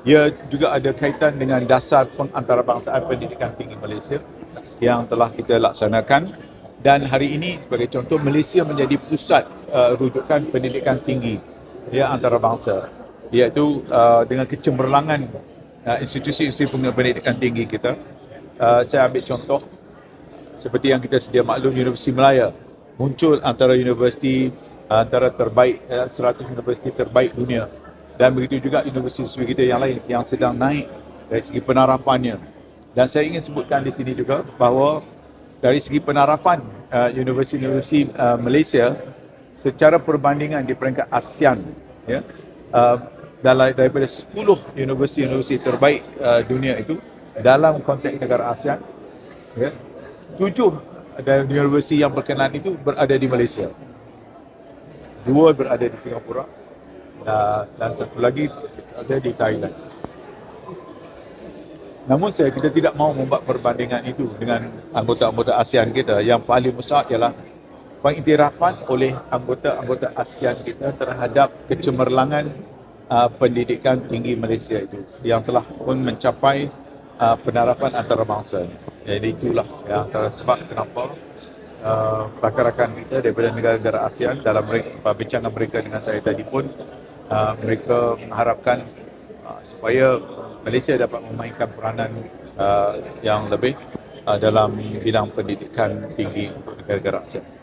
ia juga ada kaitan dengan dasar pengantarabangsa pendidikan tinggi Malaysia yang telah kita laksanakan. Dan hari ini sebagai contoh Malaysia menjadi pusat uh, rujukan pendidikan tinggi ya antarabangsa. Iaitu uh, dengan kecemerlangan uh, institusi-institusi pendidikan tinggi kita. Uh, saya ambil contoh seperti yang kita sedia maklum Universiti Melaya muncul antara universiti antara terbaik uh, 100 universiti terbaik dunia dan begitu juga universiti kita yang lain yang sedang naik dari segi penarafannya. Dan saya ingin sebutkan di sini juga bahawa dari segi penarafan uh, universiti-universiti uh, Malaysia secara perbandingan di peringkat ASEAN ya uh, dalam daripada 10 universiti-universiti terbaik uh, dunia itu dalam konteks negara ASEAN ya tujuh dari universiti yang berkenaan itu berada di Malaysia dua berada di Singapura uh, dan satu lagi ada di Thailand. Namun saya kita tidak mahu membuat perbandingan itu dengan anggota-anggota ASEAN kita yang paling besar ialah pengiktirafan oleh anggota-anggota ASEAN kita terhadap kecemerlangan uh, pendidikan tinggi Malaysia itu yang telah pun mencapai uh, penarafan antarabangsa. Jadi itulah yang antara sebab kenapa rakan-rakan kita daripada negara-negara ASEAN dalam perbincangan mereka dengan saya tadi pun uh, mereka mengharapkan uh, supaya Malaysia dapat memainkan peranan uh, yang lebih uh, dalam bidang pendidikan tinggi untuk negara-negara ASEAN.